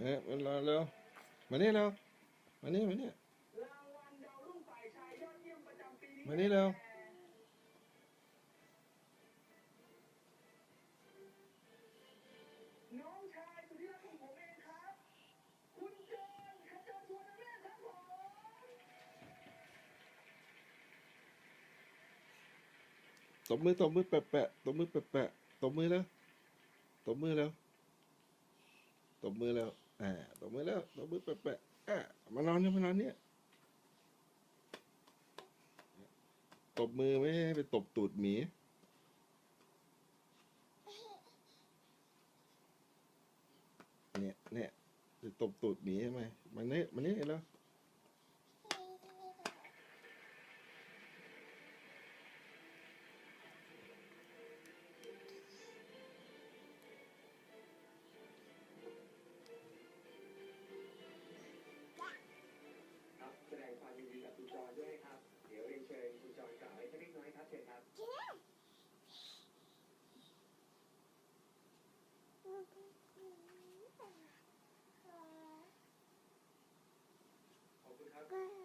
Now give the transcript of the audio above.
เอ๊ะมาเร็วเร็วมานี่เร็วมานี่มานี่รางวัลดาวรุ่งฝ่ายชายยอดเยี่ยมประจำปีนี้มานี่เร็วน้องชายสุดที่รักของผมเองครับคุณจอห์นขจรชวนเมธครับผมตบมือตบมือแปะแปะตบมือแปะแปะตบมือแล้วตบมือแล้วตบมือแล้ว อ่าตบมือแล้วตบมือแปะๆอ่ามานอนเนี่ยมานอนเนี่ยตบมือไม่ให้ไปตบตูดหมีเนี่ยเนี่ยจะตบตูดหมีใช่ไหมมันนี่มันนี่แล้ว Bye.